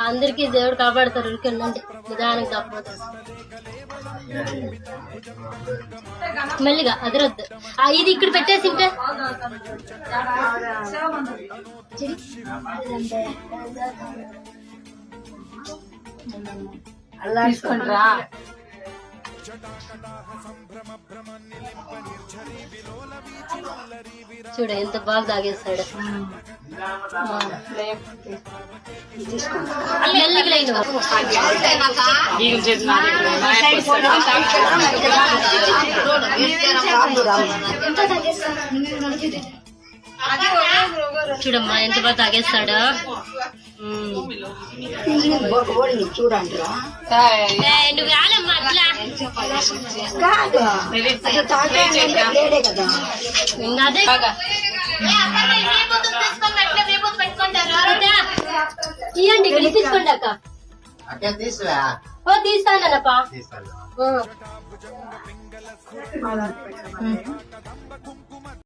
అందరికి దేవుడు కాపాడతారు ఊరికే ఉండండి. నిదానికి తప్పదు మెల్లిగా అదరొద్దు. ఆ, ఇది ఇక్కడ పెట్టేసి ఉంటే చూడు ఎంత బాగా తాగేస్తాడు. చూడమ్మా ఎంత బాగా తాగేస్తాడు? నువ్వు రానమ్మా అట్లా కాదు. ఇవ్వండి ఇక్కడ తీసుకోండి అక్క. అక్కడ తీసుకురా ఓ తీస్తానప్పా తీసుకోండి ఆ.